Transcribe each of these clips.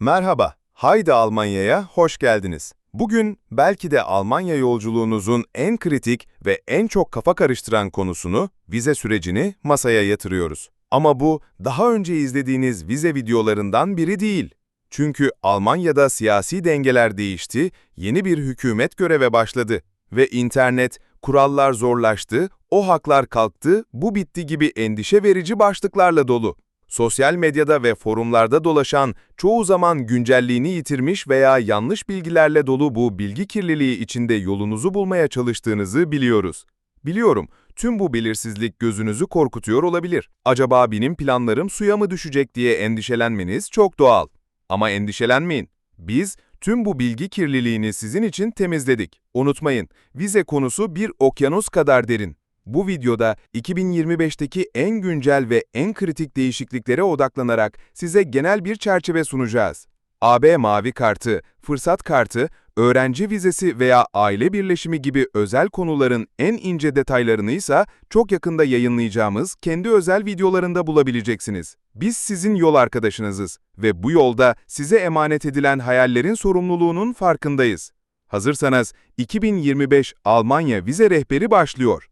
Merhaba, Haydi Almanya'ya hoş geldiniz. Bugün belki de Almanya yolculuğunuzun en kritik ve en çok kafa karıştıran konusunu, vize sürecini masaya yatırıyoruz. Ama bu, daha önce izlediğiniz vize videolarından biri değil. Çünkü Almanya'da siyasi dengeler değişti, yeni bir hükümet göreve başladı. Ve internet, kurallar zorlaştı, o haklar kalktı, bu bitti gibi endişe verici başlıklarla dolu. Sosyal medyada ve forumlarda dolaşan, çoğu zaman güncelliğini yitirmiş veya yanlış bilgilerle dolu bu bilgi kirliliği içinde yolunuzu bulmaya çalıştığınızı biliyoruz. Biliyorum, tüm bu belirsizlik gözünüzü korkutuyor olabilir. Acaba benim planlarım suya mı düşecek diye endişelenmeniz çok doğal. Ama endişelenmeyin. Biz tüm bu bilgi kirliliğini sizin için temizledik. Unutmayın, vize konusu bir okyanus kadar derin. Bu videoda 2025'teki en güncel ve en kritik değişikliklere odaklanarak size genel bir çerçeve sunacağız. AB Mavi Kartı, Fırsat Kartı, öğrenci vizesi veya aile birleşimi gibi özel konuların en ince detaylarını ise çok yakında yayınlayacağımız kendi özel videolarında bulabileceksiniz. Biz sizin yol arkadaşınızız ve bu yolda size emanet edilen hayallerin sorumluluğunun farkındayız. Hazırsanız 2025 Almanya vize rehberi başlıyor.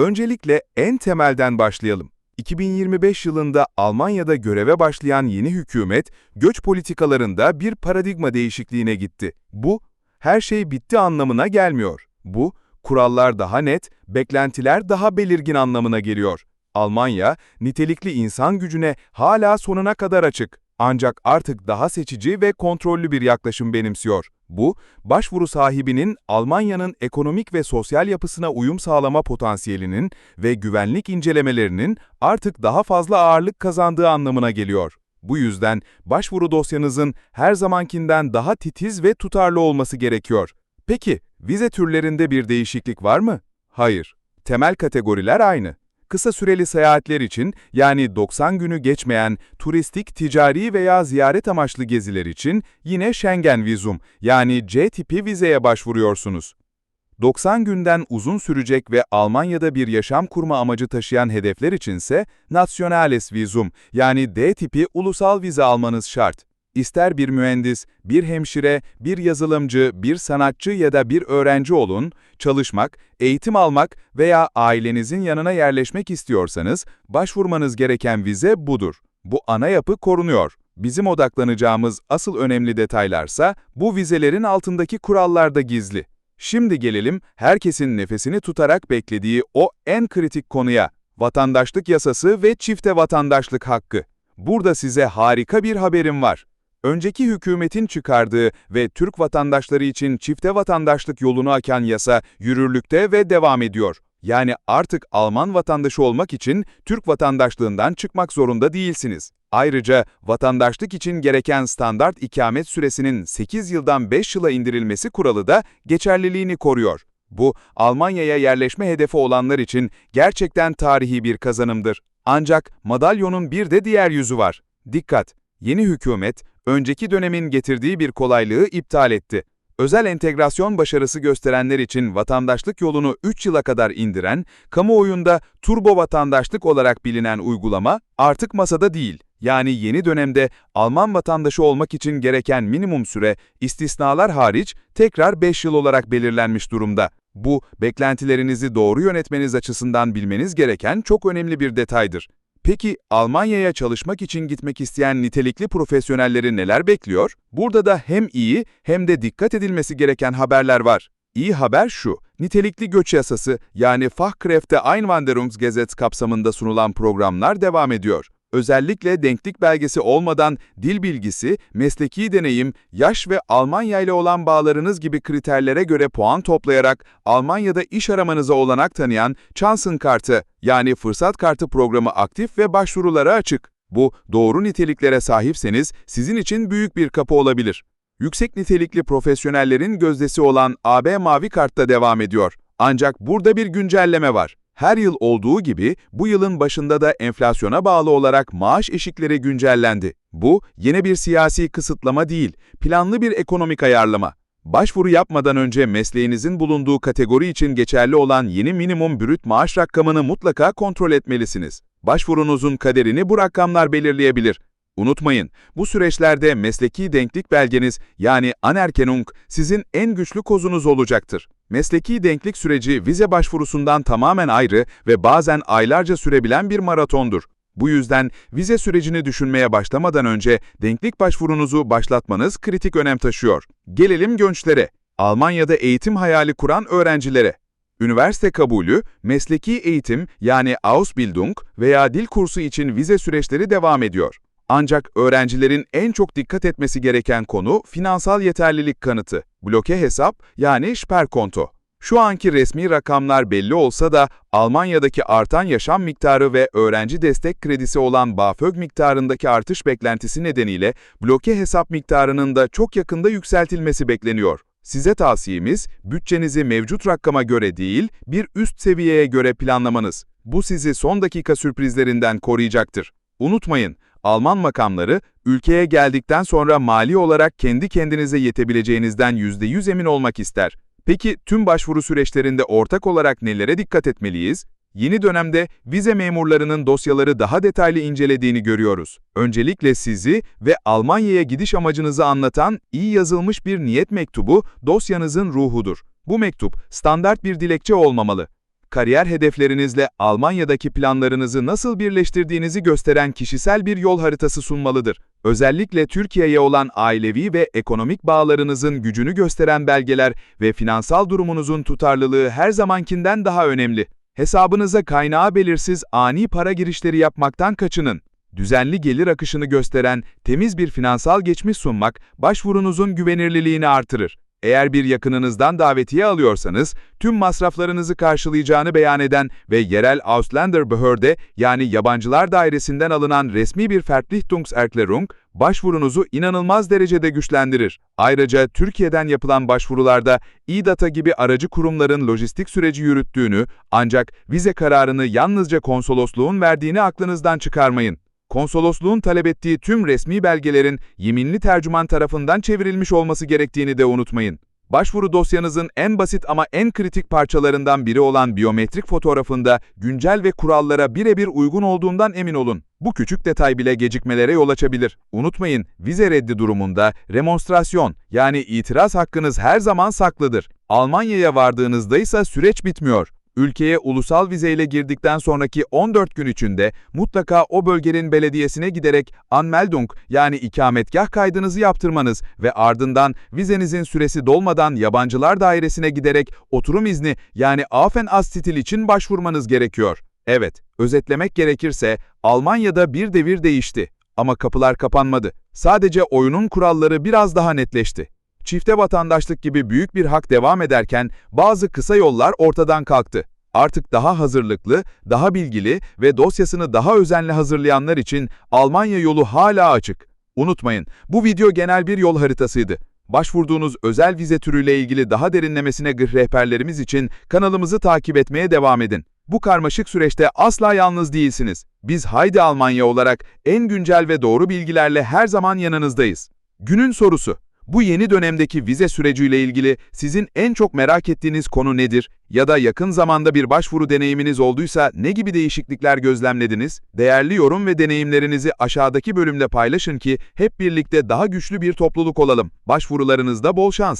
Öncelikle en temelden başlayalım. 2025 yılında Almanya'da göreve başlayan yeni hükümet, göç politikalarında bir paradigma değişikliğine gitti. Bu, her şey bitti anlamına gelmiyor. Bu, kurallar daha net, beklentiler daha belirgin anlamına geliyor. Almanya, nitelikli insan gücüne hala sonuna kadar açık. Ancak artık daha seçici ve kontrollü bir yaklaşım benimsiyor. Bu, başvuru sahibinin Almanya'nın ekonomik ve sosyal yapısına uyum sağlama potansiyelinin ve güvenlik incelemelerinin artık daha fazla ağırlık kazandığı anlamına geliyor. Bu yüzden başvuru dosyanızın her zamankinden daha titiz ve tutarlı olması gerekiyor. Peki, vize türlerinde bir değişiklik var mı? Hayır. Temel kategoriler aynı kısa süreli seyahatler için yani 90 günü geçmeyen turistik, ticari veya ziyaret amaçlı geziler için yine Schengen vizum yani C tipi vizeye başvuruyorsunuz. 90 günden uzun sürecek ve Almanya'da bir yaşam kurma amacı taşıyan hedefler içinse Nationales vizum yani D tipi ulusal vize almanız şart. İster bir mühendis, bir hemşire, bir yazılımcı, bir sanatçı ya da bir öğrenci olun, çalışmak, eğitim almak veya ailenizin yanına yerleşmek istiyorsanız, başvurmanız gereken vize budur. Bu ana yapı korunuyor. Bizim odaklanacağımız asıl önemli detaylarsa bu vizelerin altındaki kurallarda gizli. Şimdi gelelim herkesin nefesini tutarak beklediği o en kritik konuya, vatandaşlık yasası ve çifte vatandaşlık hakkı. Burada size harika bir haberim var önceki hükümetin çıkardığı ve Türk vatandaşları için çifte vatandaşlık yolunu açan yasa yürürlükte ve devam ediyor. Yani artık Alman vatandaşı olmak için Türk vatandaşlığından çıkmak zorunda değilsiniz. Ayrıca vatandaşlık için gereken standart ikamet süresinin 8 yıldan 5 yıla indirilmesi kuralı da geçerliliğini koruyor. Bu, Almanya'ya yerleşme hedefi olanlar için gerçekten tarihi bir kazanımdır. Ancak madalyonun bir de diğer yüzü var. Dikkat! Yeni hükümet, önceki dönemin getirdiği bir kolaylığı iptal etti. Özel entegrasyon başarısı gösterenler için vatandaşlık yolunu 3 yıla kadar indiren, kamuoyunda turbo vatandaşlık olarak bilinen uygulama artık masada değil. Yani yeni dönemde Alman vatandaşı olmak için gereken minimum süre, istisnalar hariç tekrar 5 yıl olarak belirlenmiş durumda. Bu, beklentilerinizi doğru yönetmeniz açısından bilmeniz gereken çok önemli bir detaydır. Peki Almanya'ya çalışmak için gitmek isteyen nitelikli profesyonelleri neler bekliyor? Burada da hem iyi hem de dikkat edilmesi gereken haberler var. İyi haber şu, nitelikli göç yasası yani Fachkräfte Einwanderungsgesetz kapsamında sunulan programlar devam ediyor. Özellikle denklik belgesi olmadan dil bilgisi, mesleki deneyim, yaş ve Almanya ile olan bağlarınız gibi kriterlere göre puan toplayarak Almanya'da iş aramanıza olanak tanıyan Chancen Kartı yani fırsat kartı programı aktif ve başvurulara açık. Bu doğru niteliklere sahipseniz sizin için büyük bir kapı olabilir. Yüksek nitelikli profesyonellerin gözdesi olan AB Mavi Kart'ta devam ediyor. Ancak burada bir güncelleme var. Her yıl olduğu gibi bu yılın başında da enflasyona bağlı olarak maaş eşikleri güncellendi. Bu yeni bir siyasi kısıtlama değil, planlı bir ekonomik ayarlama. Başvuru yapmadan önce mesleğinizin bulunduğu kategori için geçerli olan yeni minimum brüt maaş rakamını mutlaka kontrol etmelisiniz. Başvurunuzun kaderini bu rakamlar belirleyebilir. Unutmayın, bu süreçlerde mesleki denklik belgeniz yani Anerkennung sizin en güçlü kozunuz olacaktır. Mesleki denklik süreci vize başvurusundan tamamen ayrı ve bazen aylarca sürebilen bir maratondur. Bu yüzden vize sürecini düşünmeye başlamadan önce denklik başvurunuzu başlatmanız kritik önem taşıyor. Gelelim gençlere, Almanya'da eğitim hayali kuran öğrencilere. Üniversite kabulü, mesleki eğitim yani Ausbildung veya dil kursu için vize süreçleri devam ediyor. Ancak öğrencilerin en çok dikkat etmesi gereken konu finansal yeterlilik kanıtı, bloke hesap yani Sperrkonto. Şu anki resmi rakamlar belli olsa da Almanya'daki artan yaşam miktarı ve öğrenci destek kredisi olan BAföG miktarındaki artış beklentisi nedeniyle bloke hesap miktarının da çok yakında yükseltilmesi bekleniyor. Size tavsiyemiz, bütçenizi mevcut rakama göre değil, bir üst seviyeye göre planlamanız. Bu sizi son dakika sürprizlerinden koruyacaktır. Unutmayın, Alman makamları, ülkeye geldikten sonra mali olarak kendi kendinize yetebileceğinizden %100 emin olmak ister. Peki tüm başvuru süreçlerinde ortak olarak nelere dikkat etmeliyiz? Yeni dönemde vize memurlarının dosyaları daha detaylı incelediğini görüyoruz. Öncelikle sizi ve Almanya'ya gidiş amacınızı anlatan iyi yazılmış bir niyet mektubu dosyanızın ruhudur. Bu mektup standart bir dilekçe olmamalı. Kariyer hedeflerinizle Almanya'daki planlarınızı nasıl birleştirdiğinizi gösteren kişisel bir yol haritası sunmalıdır. Özellikle Türkiye'ye olan ailevi ve ekonomik bağlarınızın gücünü gösteren belgeler ve finansal durumunuzun tutarlılığı her zamankinden daha önemli. Hesabınıza kaynağı belirsiz ani para girişleri yapmaktan kaçının. Düzenli gelir akışını gösteren temiz bir finansal geçmiş sunmak başvurunuzun güvenirliliğini artırır. Eğer bir yakınınızdan davetiye alıyorsanız, tüm masraflarınızı karşılayacağını beyan eden ve yerel Ausländerbehörde yani yabancılar dairesinden alınan resmi bir Verpflichtungserklärung, başvurunuzu inanılmaz derecede güçlendirir. Ayrıca Türkiye'den yapılan başvurularda İDATA gibi aracı kurumların lojistik süreci yürüttüğünü ancak vize kararını yalnızca konsolosluğun verdiğini aklınızdan çıkarmayın. Konsolosluğun talep ettiği tüm resmi belgelerin yeminli tercüman tarafından çevrilmiş olması gerektiğini de unutmayın. Başvuru dosyanızın en basit ama en kritik parçalarından biri olan biyometrik fotoğrafında güncel ve kurallara birebir uygun olduğundan emin olun. Bu küçük detay bile gecikmelere yol açabilir. Unutmayın, vize reddi durumunda remonstrasyon yani itiraz hakkınız her zaman saklıdır. Almanya'ya vardığınızda ise süreç bitmiyor. Ülkeye ulusal vizeyle girdikten sonraki 14 gün içinde mutlaka o bölgenin belediyesine giderek Anmeldung yani ikametgah kaydınızı yaptırmanız ve ardından vizenizin süresi dolmadan yabancılar dairesine giderek oturum izni yani Aufenthaltstitel için başvurmanız gerekiyor. Evet, özetlemek gerekirse Almanya'da bir devir değişti ama kapılar kapanmadı. Sadece oyunun kuralları biraz daha netleşti. Çifte vatandaşlık gibi büyük bir hak devam ederken bazı kısa yollar ortadan kalktı. Artık daha hazırlıklı, daha bilgili ve dosyasını daha özenli hazırlayanlar için Almanya yolu hala açık. Unutmayın, bu video genel bir yol haritasıydı. Başvurduğunuz özel vize türüyle ilgili daha derinlemesine gır rehberlerimiz için kanalımızı takip etmeye devam edin. Bu karmaşık süreçte asla yalnız değilsiniz. Biz Haydi Almanya olarak en güncel ve doğru bilgilerle her zaman yanınızdayız. Günün sorusu. Bu yeni dönemdeki vize süreciyle ilgili sizin en çok merak ettiğiniz konu nedir? Ya da yakın zamanda bir başvuru deneyiminiz olduysa ne gibi değişiklikler gözlemlediniz? Değerli yorum ve deneyimlerinizi aşağıdaki bölümde paylaşın ki hep birlikte daha güçlü bir topluluk olalım. Başvurularınızda bol şans.